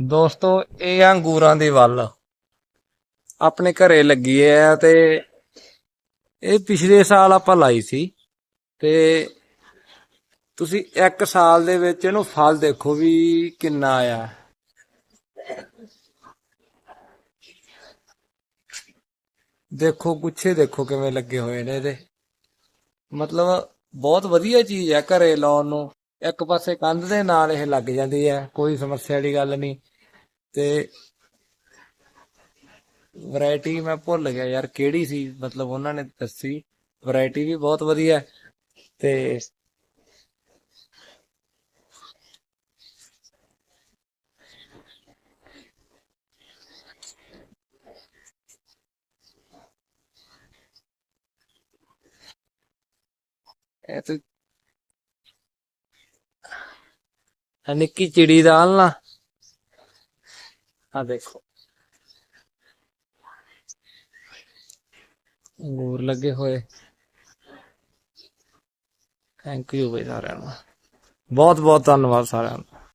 ਦੋਸਤੋ, ਇਹ ਆ ਅੰਗੂਰਾਂ ਦੀ ਵੱਲ। ਆਪਣੇ ਘਰੇ ਲੱਗੀ ਐ ਤੇ ਇਹ ਪਿਛਲੇ ਸਾਲ ਆਪਾਂ ਲਾਈ ਸੀ ਤੇ ਤੁਸੀਂ ਇੱਕ ਸਾਲ ਦੇ ਵਿੱਚ ਇਹਨੂੰ ਫਲ ਦੇਖੋ ਵੀ ਕਿੰਨਾ ਆਇਆ। ਦੇਖੋ, ਗੁੱਛੇ ਦੇਖੋ ਕਿਵੇਂ ਲੱਗੇ ਹੋਏ ਨੇ ਇਹਦੇ। ਮਤਲਬ ਬਹੁਤ ਵਧੀਆ ਚੀਜ਼ ਹੈ ਘਰੇ ਲਾਉਣ ਨੂੰ। ਇੱਕ ਪਾਸੇ ਕੰਧ ਦੇ ਨਾਲ ਇਹ ਲੱਗ ਜਾਂਦੀ ਹੈ, ਕੋਈ ਸਮੱਸਿਆ ਵਾਲੀ ਗੱਲ ਨਹੀਂ। ਤੇ ਵੈਰਾਈਟੀ ਮੈਂ ਭੁੱਲ ਗਿਆ ਯਾਰ, ਕਿਹੜੀ ਸੀ? ਮਤਲਬ ਉਹਨਾਂ ਨੇ ਦੱਸੀ। ਵੈਰਾਈਟੀ ਵੀ ਬਹੁਤ ਵਧੀਆ। ਤੇ ਇਹ ਤੇ ਆਹ ਨਿੱਕੀ ਚਿੜੀ ਦਾ ਹਾਲ ਨਾ ਆ ਦੇਖੋ। ਅੰਗੂਰ ਲੱਗੇ ਹੋਏ। ਥੈਂਕ ਯੂ ਬਈ ਸਾਰਿਆਂ ਨੂੰ। ਬਹੁਤ ਬਹੁਤ ਧੰਨਵਾਦ ਸਾਰਿਆਂ ਨੂੰ।